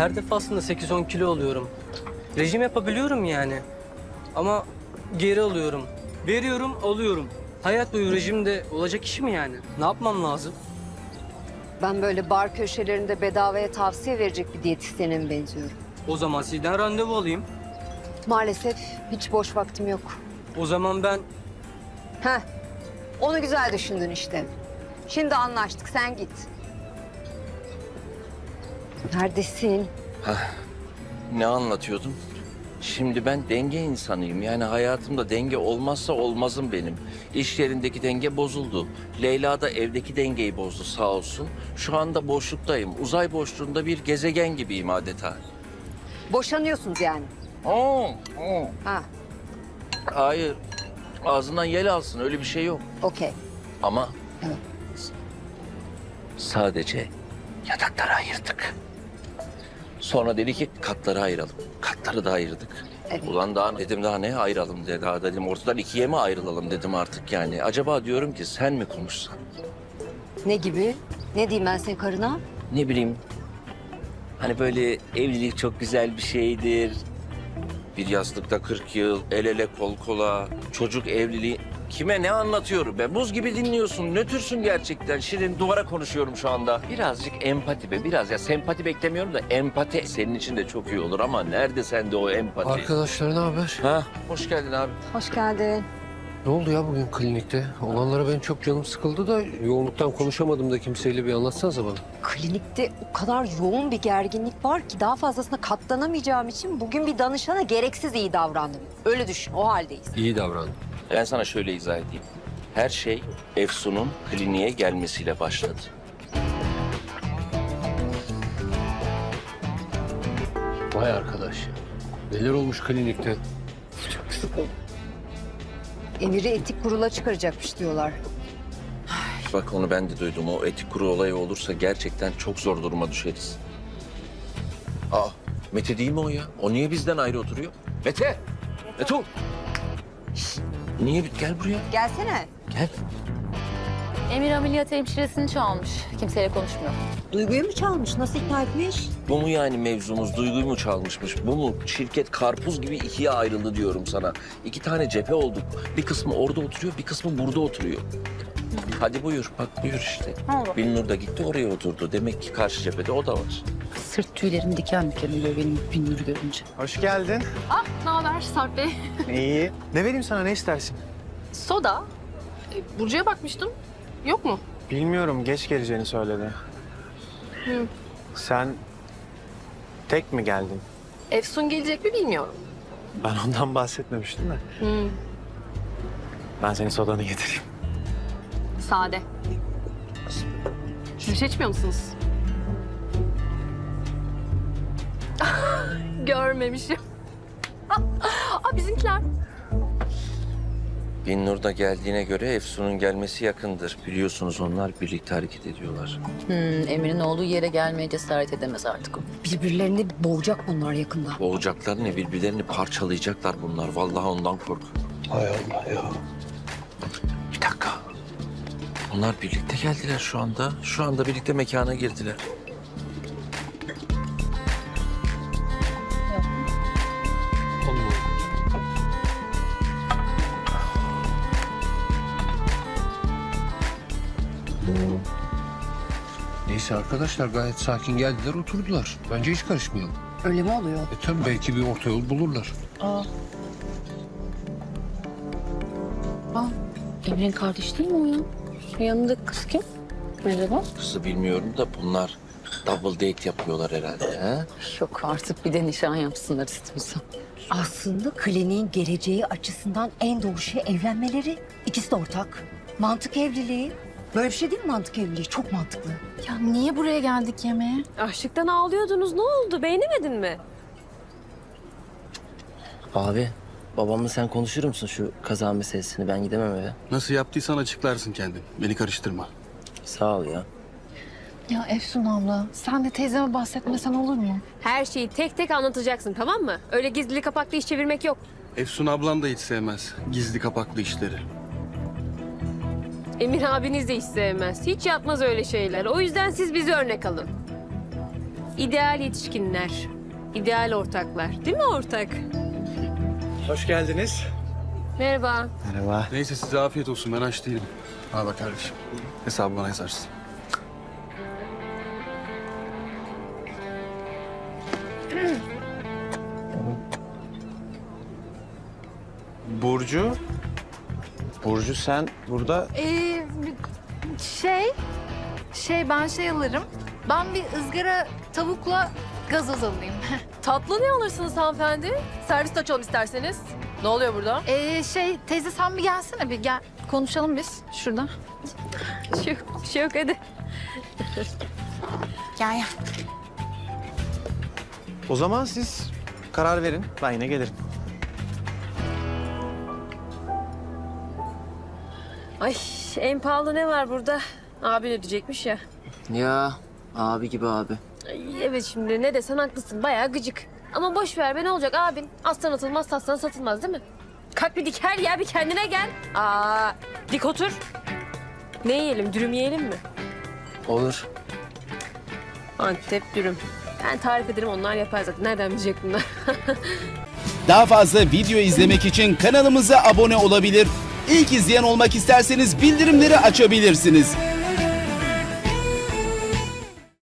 Her defasında 8-10 kilo oluyorum. Rejim yapabiliyorum yani. Ama geri alıyorum. Veriyorum, alıyorum. Hayat boyu rejimde olacak iş mi yani? Ne yapmam lazım? Ben böyle bar köşelerinde bedavaya tavsiye verecek bir diyetisyene mi benziyorum? O zaman sizden randevu alayım. Maalesef hiç boş vaktim yok. O zaman ben Heh, onu güzel düşündün işte. Şimdi anlaştık, sen git. Neredesin? Ne anlatıyordum? Şimdi ben denge insanıyım. Yani hayatımda denge olmazsa olmazım benim. İş yerindeki denge bozuldu. Leyla da evdeki dengeyi bozdu sağ olsun. Şu anda boşluktayım. Uzay boşluğunda bir gezegen gibiyim adeta. Boşanıyorsunuz yani. Oo, oo. Ha, Hayır. Ağzından yel alsın öyle bir şey yok. okey. Ama Evet. sadece yatakları ayırdık. Sonra dedi ki katları ayıralım. Katları da ayırdık. Evet. Ulan daha dedim daha ne ayıralım dedi. Daha dedim ortadan ikiye mi ayrılalım dedim artık yani. Acaba diyorum ki sen mi konuşsan? Ne gibi? Ne diyeyim ben senin karına? Ne bileyim. Hani böyle evlilik çok güzel bir şeydir. Bir yastıkta 40 yıl, el ele kol kola, çocuk evliliği. Kime ne anlatıyorum ben? Buz gibi dinliyorsun, nötürsün gerçekten. Şirin duvara konuşuyorum şu anda. Birazcık empati be, biraz ya sempati beklemiyorum da empati senin için de çok iyi olur ama nerede sende o empati? Arkadaşlar ne haber? Ha, hoş geldin abi. Hoş geldin. Ne oldu ya bugün klinikte? Olanlara benim çok canım sıkıldı da yoğunluktan konuşamadım da kimseyle bir anlatsanıza bana. Klinikte o kadar yoğun bir gerginlik var ki daha fazlasına katlanamayacağım için bugün bir danışana gereksiz iyi davrandım. Öyle düşün, o haldeyiz. İyi davran. Ben sana şöyle izah edeyim. Her şey Efsun'un kliniğe gelmesiyle başladı. Vay arkadaş. Neler olmuş klinikte? Emir'i etik kurula çıkaracakmış diyorlar. Bak onu ben de duydum. O etik kuru olayı olursa gerçekten çok zor duruma düşeriz. Aa, Mete değil mi o ya? O niye bizden ayrı oturuyor? Mete! Mete! o! Niye? Gel buraya. Gelsene. Gel. Emir ameliyat hemşiresini çalmış. Kimseyle konuşmuyor. Duyguyu mu çalmış? Nasıl ikna etmiş? Bu mu yani mevzumuz? Duyguyu mu çalmışmış? Bu mu? Şirket karpuz gibi ikiye ayrıldı diyorum sana. İki tane cephe olduk. Bir kısmı orada oturuyor, bir kısmı burada oturuyor. Hadi buyur, bak buyur işte. Oldu? Bilnur da gitti oraya oturdu. Demek ki karşı cephede o da var. Sırt tüylerim diken diken oluyor benim Binnur'u görünce. Hoş geldin. Ah, ne haber Sarp Bey? İyi. Ne vereyim sana ne istersin? Soda. E, Burcu'ya bakmıştım. Yok mu? Bilmiyorum geç geleceğini söyledi. Hı. Sen tek mi geldin? Efsun gelecek mi bilmiyorum. Ben ondan bahsetmemiştim de. Hı. Ben senin sodanı getireyim. Sade. Bir şey içmiyor musunuz? Görmemişim. Aa, bizimkiler. Binnur da geldiğine göre Efsun'un gelmesi yakındır. Biliyorsunuz onlar birlikte hareket ediyorlar. Hmm, Emir'in olduğu yere gelmeye cesaret edemez artık o. Birbirlerini boğacak bunlar yakında. Boğacaklar ne birbirlerini parçalayacaklar bunlar. Vallahi ondan kork. Hay Allah ya. Bir dakika. Onlar birlikte geldiler şu anda. Şu anda birlikte mekana girdiler. Neyse arkadaşlar gayet sakin geldiler oturdular. Bence hiç karışmayalım. Öyle mi oluyor? E tabii belki bir orta yol bulurlar. Emir'in kardeşi değil mi o ya? Yanındaki kız kim? Merhaba. Kızı bilmiyorum da bunlar double date yapıyorlar herhalde. He? Yok artık bir de nişan yapsınlar istiyorsan. Aslında kliniğin geleceği açısından en doğru şey evlenmeleri. İkisi de ortak. Mantık evliliği. Böyle bir şey değil mi mantık evliliği? Çok mantıklı. Ya niye buraya geldik yemeğe? Açlıktan ağlıyordunuz. Ne oldu? Beğenemedin mi? Abi, babamla sen konuşur musun şu kaza meselesini? Ben gidemem eve. Nasıl yaptıysan açıklarsın kendin. Beni karıştırma. Sağ ol ya. Ya Efsun abla, sen de teyzeme bahsetmesen olur mu? Her şeyi tek tek anlatacaksın tamam mı? Öyle gizli kapaklı iş çevirmek yok. Efsun ablam da hiç sevmez. Gizli kapaklı işleri. Emir abiniz de hiç sevmez. Hiç yapmaz öyle şeyler. O yüzden siz bizi örnek alın. İdeal yetişkinler. ideal ortaklar. Değil mi ortak? Hoş geldiniz. Merhaba. Merhaba. Neyse size afiyet olsun ben aç değilim. Al bak kardeşim. Hesabı bana yazarsın. Burcu. Burcu sen burada Ee, şey, şey ben şey alırım. Ben bir ızgara tavukla gazoz alayım. Tatlı ne alırsınız hanımefendi? Servis açalım isterseniz. Ne oluyor burada? Ee, şey teyze sen bir gelsene bir gel. Konuşalım biz şurada. Bir şey yok, bir şey yok hadi. Gel gel. O zaman siz karar verin. Ben yine gelirim. Ay en pahalı ne var burada? Abin ödeyecekmiş ya. Ya abi gibi abi. Ay, evet şimdi ne desen haklısın bayağı gıcık. Ama boş ver be ne olacak abin? Aslan atılmaz taslan satılmaz değil mi? Kalk bir diker ya bir kendine gel. Aa dik otur. Ne yiyelim dürüm yiyelim mi? Olur. Antep dürüm. Ben tarif ederim onlar yapar zaten. Nereden bilecek bunlar? Daha fazla video izlemek için kanalımıza abone olabilir. İlk izleyen olmak isterseniz bildirimleri açabilirsiniz.